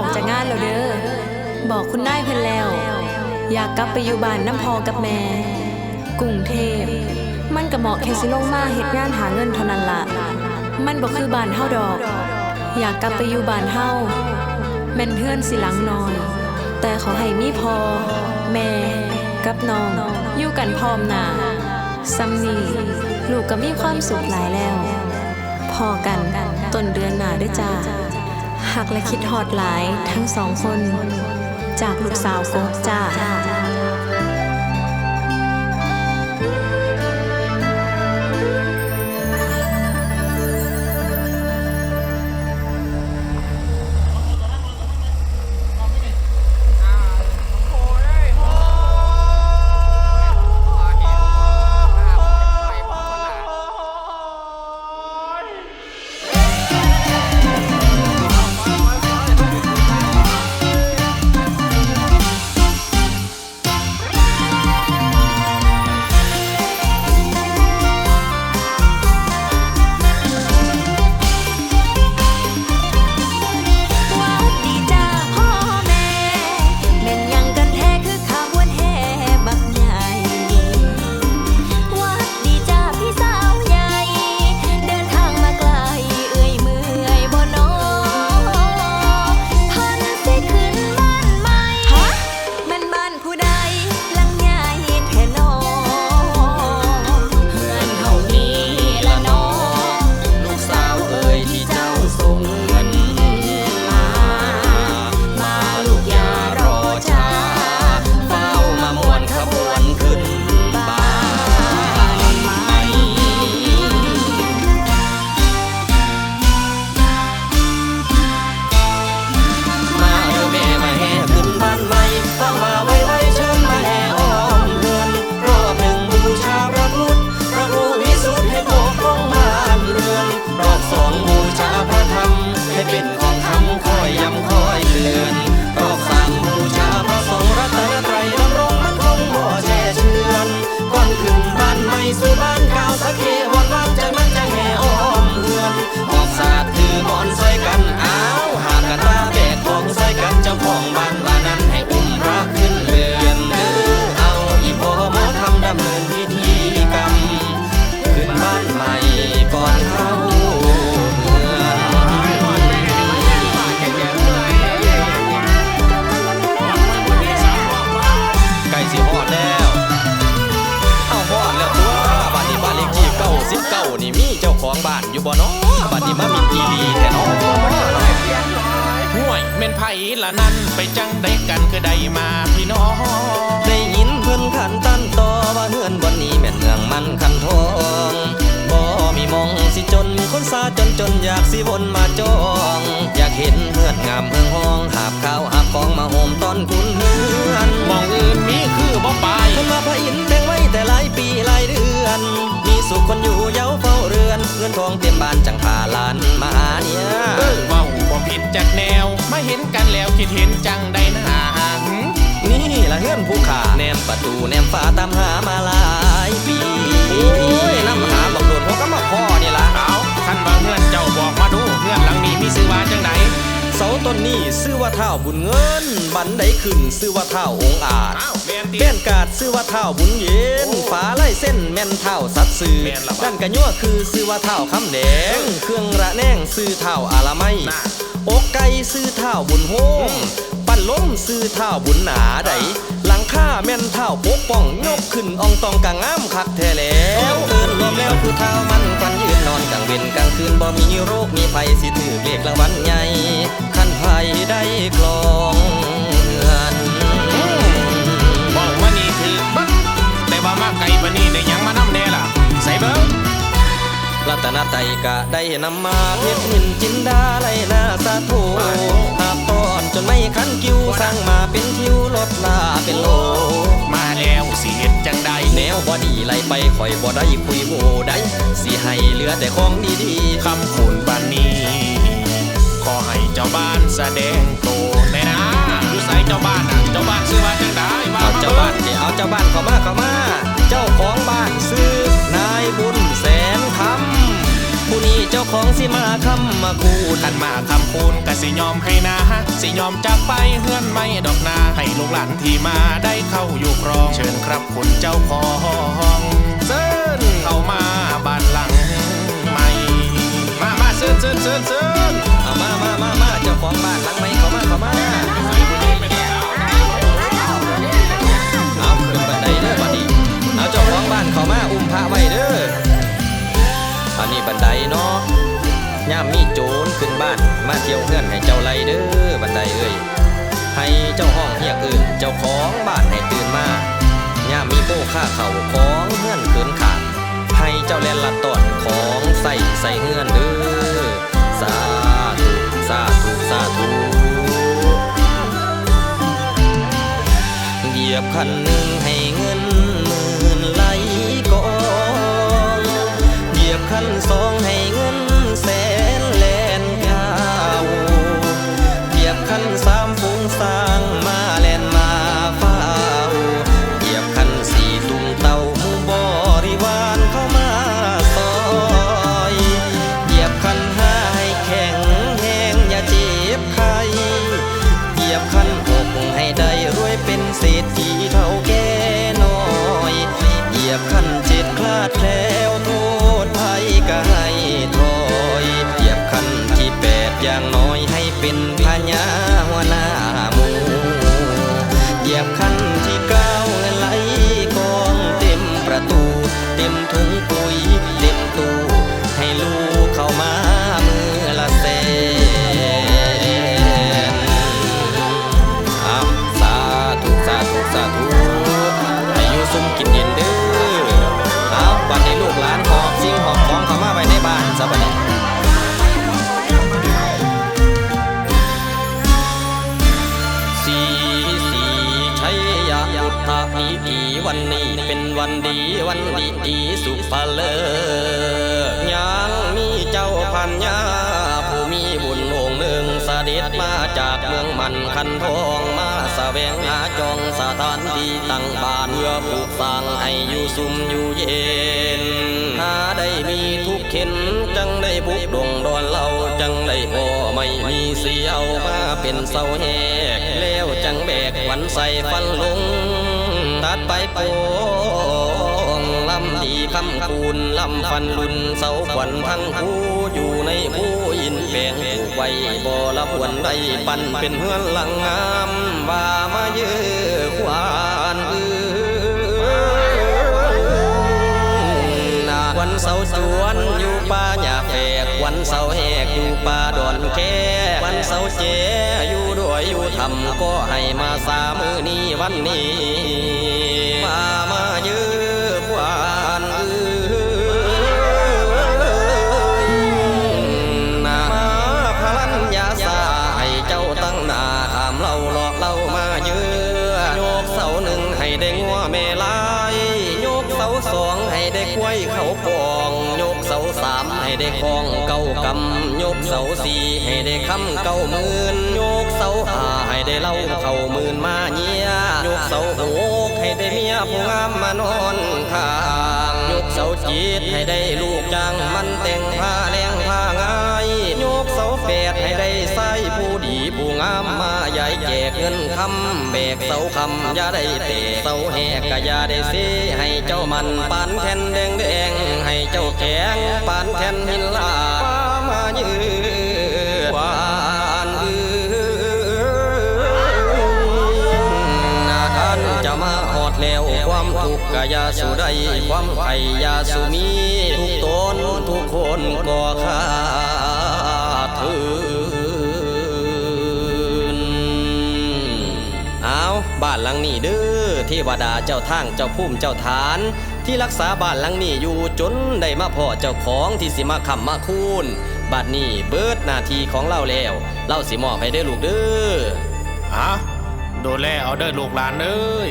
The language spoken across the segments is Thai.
ออกจากงานแล้วเด้อ บอกคุณนายเพิ่นแล้ว อยากกลับไปอยู่บ้านน้ำพอกับแม่กรุงเทพ มันก็เหมาะแค่สิลงมาเฮ็ดงานหาเงินเท่านั้นละมันบ่คือบ้านเฮาดอก อยากกลับไปอยู่บ้านเฮาแม่นเพื่อนสิหลังนอนแต่ขอให้มีพอ แม่กับน้อง อยู่กันพร้อมหน้าซัมนี่ลูกก็มีความสุขหลายแล้ว พอกันต้นเดือนหน้าด้วยจ้า หักและคิดฮอดหลายทั้งสองคน จากลูกสาวโกบจ้าานใหม่ก่อนเข้าเมืองใกล้สิฮอดแล้ว เอาฮอดแล้วตัวบัดนี้บ้านเลขที่เก้าสิบเก้านี่มีเจ้าของบ้านอยู่บ่เนาะบัดนี้มามีกีรีแท้เนาะห่วยเม่นไผละนั้นไปจังได้กันคือได้มาพี่น้อง สิวนมาจอง อยากเห็นเฮือนงามเมืองห้องหาบข้าวหาบของมาโฮมตอนคุณเฮือนมองอื่นมีคือบ่ไปคนมาพระอินทร์แบ่งไว้แต่หลายปีหลายเดือน มีสุขคนอยู่เย้าเฝ้าเรือนเงินทองเต็มบ้านจังพาหลานมาหาเนี่ยเออเว้าบ่ผิดจากแนว มาเห็นกันแล้วคิดเห็นจังได้นะหึนี่ละเฮือนผู้ขาแนมประตูแนมฟ้าตามหา ชื่อว่าเท่าบุญเงิน บันไดขึ้นชื่อว่าเท่าองค์อาจอ้าวแม่นติแม่นกาดซื้อว่าเท่าบุญเย็นฝาไล่เส้นแม่นเท่าสัตว์ซื้อแม่นล่ะวะด้านกระยั่วคือซื้อว่าเท่าคำแดง เครื่องระแนงซื้อเท่าอาละไมน่ะอกไก่ซื้อเท่าบุญโฮมปั้นล้มซื้อเท่าบุญหนาใดหลังค่าแม่นเท่าปกป้องยกขึ้นอองตองกะงามคักแท้แล้วเอินรวมแล้วคือเท่ามันควันยื นนอนกลางเว้นกลางคืนบ่มีโรคมีภัยสิถือเรียกรางวัลใหญ่ขั้นภัยได้กลองเงินบอกว่านี่ถือบักแต่ว่ามาไกลปานนี้ได้หยังมานำแน่ล่ะ ใส่เบิ่งรัตนไตรกะได้นำมาเพชรหินจินดาไรนาสาโทหาบตอนจนไม่คันคิวสร้างมาเป็นทิวลดลาเป็นโลมา แล้วสิเฮ็ดจังใดแนวบ่ดีไล่ไปคอยบ่ได้คุยโหได้สิให้เหลือแต่ของดีคำคุณบานนี้ขอให้เจ้าบ้านแสดงโตในนะอยู่ใส่เจ้าบ้านน่ะเจ้าบ้านชื่อว่าจังไดๆว่าเอามาเจ้าบ้านเดี๋ยวเอาเจ้าบ้านเข้ามาเข้ามา เจ้าของบ้านซื้อนายบุญแสนคำ ผู้นี้เจ้าของสิมาคำมาคูขันมาคำคูณกสิยอมให้นาสิยอมจากไปเฮือนไม่ดอกนาให้ลูกหลานที่มาได้เข้าอยู่ครอง เชิญครับคุณเจ้าของเซินเข้ามาบ้านหลังใหม่มามาเซินเซินเซินเซิน บันไดเนาะย่ามมีโจรขึ้นบ้าน มาเที่ยวเฮือนให้เจ้าไลเด้อบันไดเอ้ยให้เจ้าห้องเรียกอื่นเจ้าของบ้านให้ตื่นมาย่ามมีโป้ค่าเข่าของเฮือนขืนขาดให้เจ้าแลนละตอนของใส่ใส่เฮือนเด้อสาธุสาธุสาธุเหยียบคันหนึ่งให้เงินห มกินเย็นเด้อเอาบัดนี้ลูกหลานหอบสิ่งหอบของเข้ามาไว้ในบ้านซะบัดนี้สีสีชัยยะพุทธอีอีวันนี้เป็นวันดีวันดีอีสุภาเลอ ด็จมาจากเมืองมันคันทองมาแสวงหาจองสถานที่ตั้งบ้านเพื่อปลูกสร้างให้อยู่สุมอยู่เย็นหาได้มีทุกข์เข็นจังได้บุกดงดอนเราจังได้พอไม่มีเสียวมาเป็นเสาแหกแล้วจังแบกวัญใส่ฟันลงตัดไปโป คำคูณลำฟันลุนเสาขวัญทั้งคู่อยู่ในผู้อินแปลงผูกไว้บ่ละควรได้ปันเป็นเฮือนหลังงามว่ามาเยือควานอือนวันเสาร์จวนอยู่ป่าหญ้าแฝกวันเสาร์แหกอยู่ป่าดอนแค่วันเสาร์เจอยู่ด้วยอยู่ทำก็ให้มาสามือนี้วันนี้ ได้คำเก้าหมื่นโยกเสาหาให้ได้เล่าเข่าหมื่นมาเยียโยกเสาหกให้ได้เมียผู้งามมานอนข้างโยกเสาจิตให้ได้ลูกจังมันแต่งผ้าแรงผ้าง่ายโยกเสาแปดให้ได้ใส่ผู้ดีผู้งามมาใหญ่แจกเงินคำแบกเสาคำอย่าได้เตะเสาแหกก็อย่าได้เสให้เจ้ามันปานแผ่นแดงแดงให้เจ้าแข็งปานแผ่นหินลา ยาสู่ได้ความไข่อยาสู่มี ทุกตนทุกคนก็ขาถืนเอาบ้านหลังนี้เด้อเทวดาเจ้าทางเจ้าภูมิเจ้าฐาน ที่รักษาบ้านหลังนี้อยู่จนได้มาพ่อเจ้าของที่สิมาคำมาคูนบัดนี้เบิดนาทีของเราแล้วเราสิมอบให้ได้ลูกเด้ออะดูแลเอาเด้อลูกหลานเอ้ย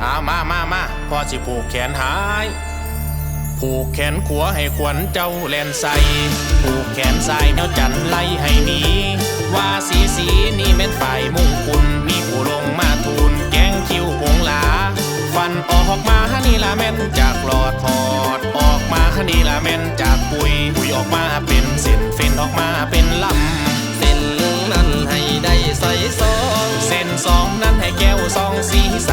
เอามามามาพ่อสิผูกแขนหาย ผูกแขนขัวให้ขวัญเจ้าแลนใส่ผูกแขนซ้ายเนาจันไล่ให้นีว่าสีสีนี่เม็ดฝ่ายมุ่งคุณมีผู้ลงมาทูลแกงคิ้วผงหลา ฟันออกมาฮนี่ละเม่นจากหลอดถอด ออกมาฮนี่ละเม่นจากปุยปุยออกมาเป็นเส้นเฟ้นออกมาเป็นลำเส้นนั้นให้ได้ใส่สองเส้นสองนั้นให้แก้วสองสีใส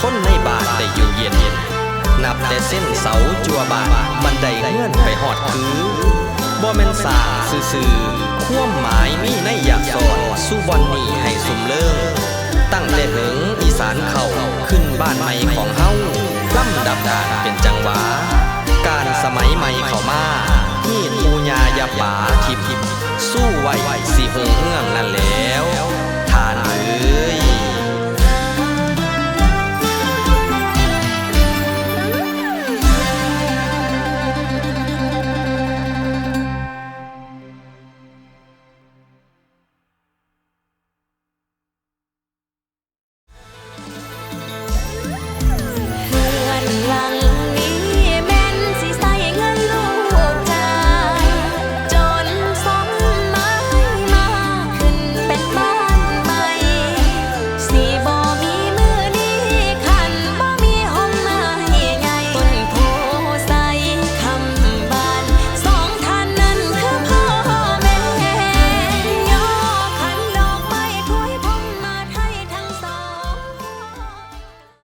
คนในบ้านได้อยู่เย็น นับแต่เส้นเสาจัวบานบันไดเงื่อนไปหอดคือบ่แม่นสาซื่อๆความหมายมีในอยากสอนสู้บอนนี่ให้สุมเลิงตั้งแต่เหิงอีสานเข้าขึ้นบ้านใหม่ของเฮาลำดับดานเป็นจังหวะการสมัยใหม่เข้ามาฮีดปูญายาป่าทิมสู้ไว้สิหงเอื้องนั่นแล้ว